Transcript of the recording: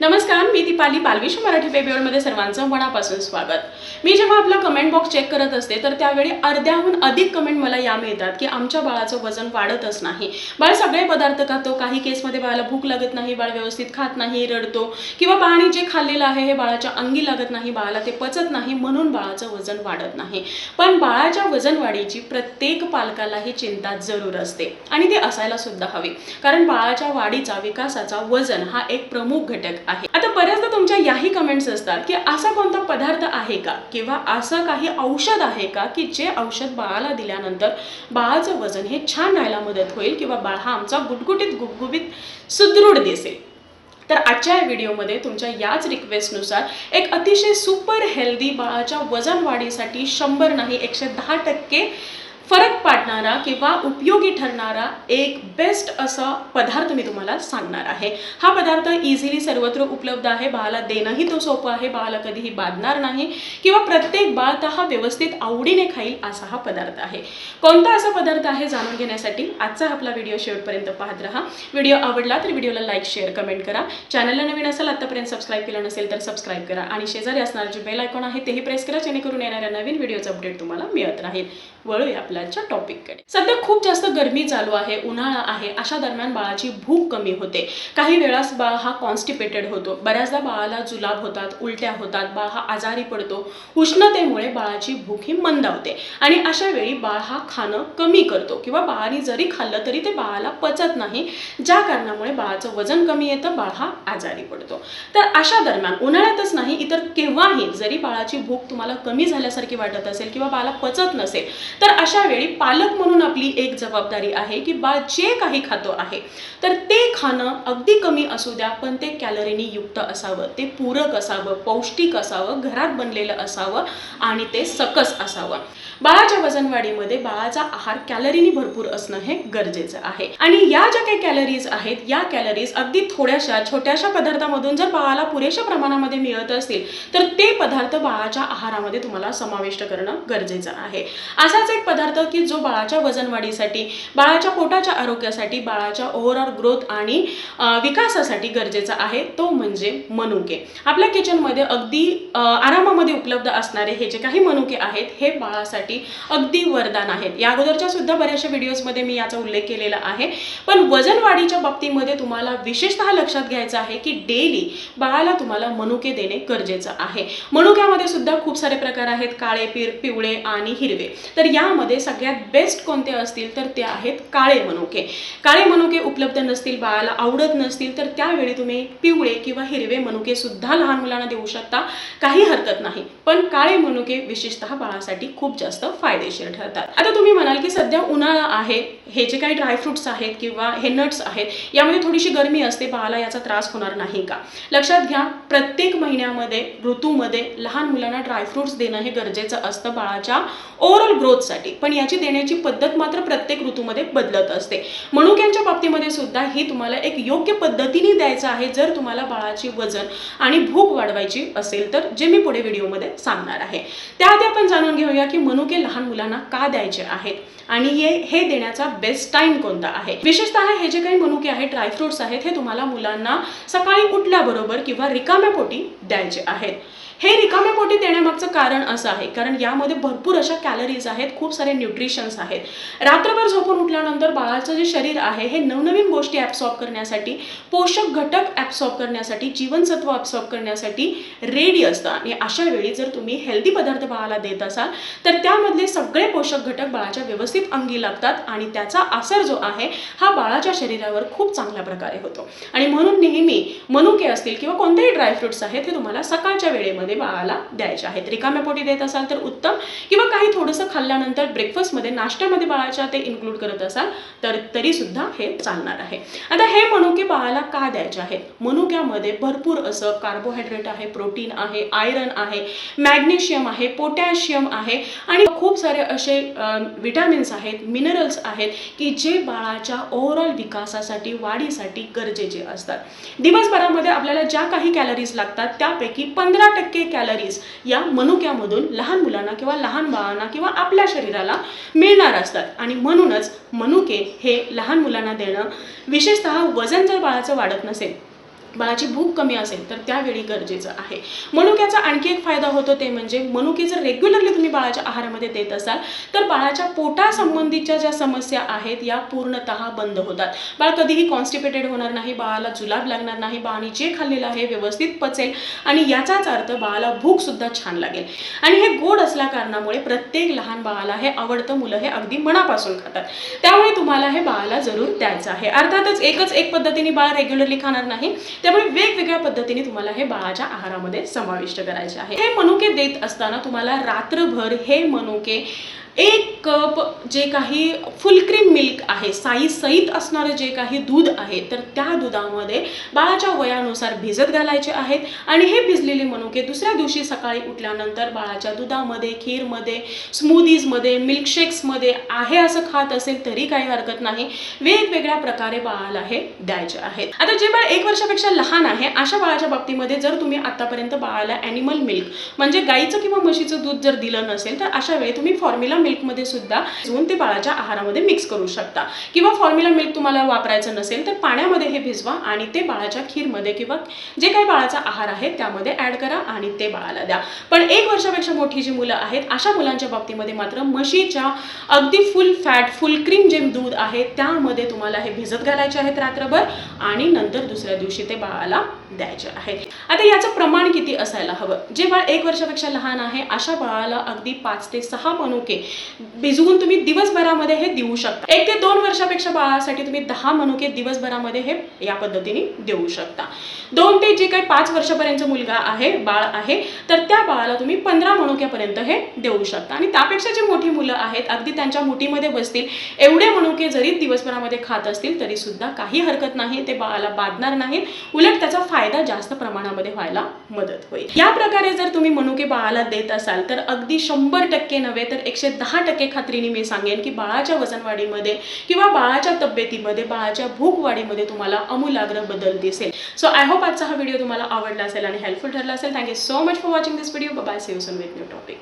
नमस्कार मी दीपाली बालविश मराठी बेबीवरमध्ये सर्वांचं मनापासून स्वागत. मी जेव्हा आपला कमेंट बॉक्स चेक करत असते तर त्यावेळी अर्ध्याहून अधिक कमेंट मला या मिळतात की आमच्या बाळाचं वजन वाढतच नाही. बाळ सगळे पदार्थ खातो काही केसमध्ये बाळाला भूक लागत नाही बाळ व्यवस्थित खात नाही रडतो किंवा बाळाने जे खाल्लेलं आहे हे बाळाच्या अंगी लागत नाही बाळाला ते पचत नाही म्हणून बाळाचं वजन वाढत नाही. पण बाळाच्या वजन वाढीची प्रत्येक पालकाला ही चिंता जरूर असते आणि ते असायला सुद्धा हवी. कारण बाळाच्या वाढीचा विकासाचा वजन हा एक प्रमुख घटक आहे. आता बऱ्याचदा तुमच्या याही कमेंट्स असतात की असा कोणता पदार्थ आहे का? किंवा असं काही औषध आहे का की जे औषध बाळाला दिल्यानंतर बाळाचं वजन हे छान राहायला मदत होईल किंवा बाळ हा आमचा गुटगुटीत गुबगुबीत सुदृढ दिसेल. तर आजच्या या व्हिडिओमध्ये तुमच्या याच रिक्वेस्टनुसार एक अतिशय सुपर हेल्दी बाळाच्या वजन वाढीसाठी शंभर नाही एकशे दहा टक्के फरक पाडणारा किंवा उपयोगी ठरणारा एक बेस्ट असा पदार्थ मी तुम्हाला सांगणार आहे. हा पदार्थ इझिली सर्वत्र उपलब्ध आहे. बाळाला देणंही तो सोपं आहे. बाळाला कधीही बाधणार नाही किंवा प्रत्येक बाळ तर हा व्यवस्थित आवडीने खाईल असा हा पदार्थ आहे. कोणता असा पदार्थ आहे जाणून घेण्यासाठी आजचा आपला व्हिडिओ शेवटपर्यंत पाहत राहा. व्हिडिओ आवडला तर व्हिडिओला लाईक शेअर कमेंट करा. चॅनलला नवीन असेल आतापर्यंत सबस्क्राईब केलं नसेल तर सबस्क्राईब करा. आणि शेजारी असणारे जे बेल आयकॉन आहे तेही प्रेस करा. जेणेकरून येणाऱ्या नवीन व्हिडिओचं अपडेट तुम्हाला मिळत राहील. वळूया मुलांच्या टॉपिककडे. सध्या खूप जास्त गरमी चालू आहे उन्हाळा आहे अशा दरम्यान बाळाची भूक कमी होते. काही वेळास बाळ हा कॉन्स्टिपेटेड होतो. बऱ्याचदा बाळाला जुलाब होतात उलट्या होतात बाळ हा आजारी पडतो. उष्णतेमुळे बाळाची भूक ही मंदावते आणि अशा वेळी बाळ हा खाणं कमी करतो किंवा बाळाने जरी खाल्लं तरी ते बाळाला पचत नाही. ज्या कारणामुळे बाळाचं वजन कमी येतं बाळ हा आजारी पडतो. तर अशा दरम्यान उन्हाळ्यातच नाही इतर केव्हाही जरी बाळाची भूक तुम्हाला कमी झाल्यासारखी वाटत असेल किंवा बाळाला पचत नसेल तर अशा वेळी पालक म्हणून आपली एक जबाबदारी आहे की बाळ जे काही खातो आहे तर ते खाणं अगदी कमी असू द्या पण ते कॅलरीनी युक्त असावं ते पूरक असावं पौष्टिक असावं घरात बनलेलं असावं आणि ते सकस असावं. बाळाच्या वजन वाढीमध्ये बाळाचा आहार कॅलरीनी भरपूर असणं हे गरजेचं आहे. आणि या ज्या काही कॅलरीज आहेत या कॅलरीज अगदी थोड्याशा छोट्याशा पदार्थामधून जर बाळाला पुरेशा प्रमाणामध्ये मिळत असतील तर ते पदार्थ बाळाच्या आहारामध्ये तुम्हाला समाविष्ट करणं गरजेचं आहे. असाच एक पदार्थ की जो बाळाच्या वजनवाढीसाठी बाळाच्या पोटाच्या आरोग्यासाठी बाळाच्या ओव्हरऑल ग्रोथ आणि विकासासाठी गरजेचा आहे तो म्हणजे मनुके. आपल्या किचनमध्ये अगदी आरामामध्ये उपलब्ध असणारे हे जे काही मनुके आहेत हे बाळासाठी अगदी वरदान आहेत. या अगोदरच्या सुद्धा बऱ्याचशा व्हिडिओजमध्ये मी याचा उल्लेख केलेला आहे. पण वजनवाढीच्या बाबतीमध्ये तुम्हाला विशेषतः लक्षात घ्यायचं आहे की डेली बाळाला तुम्हाला मनुके देणे गरजेचं आहे. मनुक्यामध्ये सुद्धा खूप सारे प्रकार आहेत काळे पिर पिवळे आणि हिरवे. तर यामध्ये सगळ्यात बेस्ट कोणते असतील तर ते आहेत काळे मनुके. काळे मनुके उपलब्ध नसतील बाळाला आवडत नसतील तर त्यावेळी तुम्ही पिवळे किंवा हिरवे मनुके सुद्धा लहान मुलांना देऊ शकता. काही हरकत नाही. पण काळे मनुके विशेषतः बाळासाठी खूप जास्त फायदेशीर ठरतात. आता तुम्ही म्हणाल की सध्या उन्हाळा आहे. हे जे काही ड्रायफ्रुट्स आहेत किंवा हे नट्स आहेत यामध्ये थोडीशी गरमी असते बाळाला याचा त्रास होणार नाही का? लक्षात घ्या प्रत्येक महिन्यामध्ये ऋतूमध्ये लहान मुलांना ड्रायफ्रुट्स देणं हे गरजेचं असतं बाळाच्या ओव्हरऑल ग्रोथसाठी पण याची देण्याची पद्धत मात्र प्रत्येक ऋतूमध्ये बदलत असते. मनुक्यांच्या बाबतीमध्ये सुद्धा ही तुम्हाला एक योग्य पद्धतीने द्यायचं आहे जर तुम्हाला बाळाची वजन आणि भूक वाढवायची असेल तर जे मी पुढे व्हिडिओमध्ये सांगणार आहे. त्याआधी आपण जाणून घेऊया की मनुके लहान मुलांना का द्यायचे आहेत. आणि हे हे देण्याचा बेस्ट टाइम कोणता आहे? विशेषतः हे जे काही मनुके आहेत ड्रायफ्रुट्स आहेत हे तुम्हाला मुलांना सकाळी उठल्याबरोबर किंवा रिकाम्या पोटी द्यायचे आहेत. हे रिकाम्या पोटी देण्यामागचं कारण असं आहे कारण यामध्ये भरपूर अशा कॅलरीज आहेत खूप सारे न्यूट्रिशन्स आहेत. रात्रभर झोपून उठल्यानंतर बाळाचं जे शरीर आहे हे नवनवीन गोष्टी ॲब्सॉर्ब करण्यासाठी पोषक घटक ॲब्सॉर्ब करण्यासाठी जीवनसत्व ॲब्सॉर्ब करण्यासाठी रेडी असतं. आणि अशा वेळी जर तुम्ही हेल्दी पदार्थ बाळाला देत असाल तर त्यामधले सगळे पोषक घटक बाळाच्या व्यवस्थित अंगी लागतात आणि त्याचा असर जो आहे हा बाळाच्या शरीरावर खूप चांगल्या प्रकारे होतो. आणि म्हणून नेहमी मनुके असतील किंवा कोणतेही ड्रायफ्रुट्स आहेत हे तुम्हाला सकाळच्या वेळेमध्ये बाळाला द्यायचे आहेत. रिकाम्या पोटी देत असाल तर उत्तम. किंवा काही थोडंसं खाल्ल्यानंतर ब्रेकफास्टमध्ये नाश्त्यामध्ये बाळाच्या ते इन्क्लूड करत असाल तर तरी सुद्धा हे चालणार आहे. आता हे मनुके बाळाला का द्यायचे आहेत? मनुक्यामध्ये भरपूर असं कार्बोहायड्रेट आहे प्रोटीन आहे आयरन आहे मॅग्नेशियम आहे पोटॅशियम आहे आणि खूप सारे असे विटॅमिन्स आहेत मिनरल्स आहेत की जे बाळाच्या ओव्हरऑल विकासासाठी वाढीसाठी गरजेचे असतात. दिवसभरामध्ये आपल्याला ज्या काही कॅलरीज लागतात त्यापैकी पंधरा टक्के कॅलरीज या मनुक्यामधून लहान मुलांना किंवा लहान बाळांना किंवा आपल्या शरीराला मिळणार असतात. आणि म्हणूनच मनुके हे लहान मुलांना देणं विशेषतः वजन जर बाळाचं वाढत नसेल बाळाची भूक कमी असेल तर त्यावेळी गरजेचं आहे. मनुक्याचा आणखी एक फायदा होतो ते म्हणजे मनुके जर रेग्युलरली तुम्ही बाळाच्या आहारामध्ये देत असाल तर बाळाच्या पोटासंबंधीच्या ज्या समस्या आहेत या पूर्णतः बंद होतात. बाळ कधीही कॉन्स्टिपेटेड होणार नाही बाळाला जुलाब लागणार नाही बाळाने जे खाल्लेलं आहे व्यवस्थित पचेल आणि याचाच अर्थ बाळाला भूकसुद्धा छान लागेल. आणि हे गोड असल्या कारणामुळे प्रत्येक लहान बाळाला हे आवडतं मुलं हे अगदी मनापासून खातात. त्यामुळे तुम्हाला हे बाळाला जरूर द्यायचं आहे. अर्थातच एकच एक पद्धतीने बाळ रेग्युलरली खाणार नाही त्यामुळे वेगवेगळ्या पद्धतीने तुम्हाला हे बाळाच्या आहारामध्ये समाविष्ट करायचे आहे. हे मनुके देत असताना तुम्हाला रात्रभर हे मनुके एक कप जे काही फुलक्रीम मिल्क आहे साई सहित असणारं जे काही दूध आहे तर त्या दुधामध्ये बाळाच्या वयानुसार भिजत घालायचे आहेत. आणि हे भिजलेले मनुके दुसऱ्या दिवशी सकाळी उठल्यानंतर बाळाच्या दुधामध्ये खीरमध्ये स्मूदीजमध्ये मिल्कशेक्समध्ये आहे असं खात असेल तरी काही हरकत नाही. वेगवेगळ्या प्रकारे बाळाला हे द्यायचे आहेत. आता जे बाळ एक वर्षापेक्षा लहान आहे अशा बाळाच्या बाबतीमध्ये जर तुम्ही आतापर्यंत बाळाला ॲनिमल मिल्क म्हणजे गाईचं किंवा म्हशीचं दूध जर दिलं नसेल तर अशा वेळी तुम्ही फॉर्म्युला मिल्कमध्ये सुद्धा भिजवून ते बाळाच्या आहारामध्ये मिक्स करू शकता. किंवा फॉर्म्युला मिल्क तुम्हाला वापरायचं नसेल तर पाण्यामध्ये हे भिजवा आणि ते बाळाच्या खीरमध्ये किंवा जे काही बाळाचा आहार आहे त्यामध्ये ॲड करा आणि ते बाळाला द्या. पण एक वर्षापेक्षा मोठी जी मुलं आहेत अशा मुलांच्या बाबतीमध्ये मात्र म्हशीच्या अगदी फुल फॅट फुल क्रीम जे दूध आहे त्यामध्ये तुम्हाला हे भिजत घालायचे आहेत रात्रभर आणि नंतर दुसऱ्या दिवशी ते बाळाला द्यायचे आहे आता याचं प्रमाण किती असायला हवं? जे बाळ एक वर्षापेक्षा लहान आहे अशा बाळाला अगदी पाच ते सहा मनुके भिजवून तुम्ही दिवसभरामध्ये हे देऊ शकता. एक ते दोन वर्षापेक्षा बाळासाठी तुम्ही दहा मनुके दिवसभरामध्ये हे या पद्धतीने देऊ शकता. दोन ते जे काही पाच वर्षापर्यंत मुलगा आहे बाळ आहे तर त्या बाळाला तुम्ही पंधरा मनुक्यापर्यंत हे देऊ शकता. आणि त्यापेक्षा जे मोठी मुलं आहेत अगदी त्यांच्या मुठीमध्ये बसतील एवढे मनुके जरी दिवसभरामध्ये खात असतील तरी सुद्धा काही हरकत नाही ते बाळाला बाधणार नाहीत उलट त्याचा फायदा जास्त प्रमाणामध्ये व्हायला मदत होईल. या प्रकारे जर तुम्ही मनुके बाळाला देत असाल तर अगदी शंभर टक्के नव्हे तर एकशे दहा टक्के खात्रीने मी सांगेन की बाळाच्या वजनवाढीमध्ये किंवा बाळाच्या तब्येतीमध्ये बाळाच्या भूकवाढीमध्ये तुम्हाला अमूलाग्र बदल दिसेल. सो आय होप आजचा हा व्हिडिओ तुम्हाला आवडला असेल आणि हेल्पफुल ठरला असेल. Thank you so much for watching this video bye save you with new topic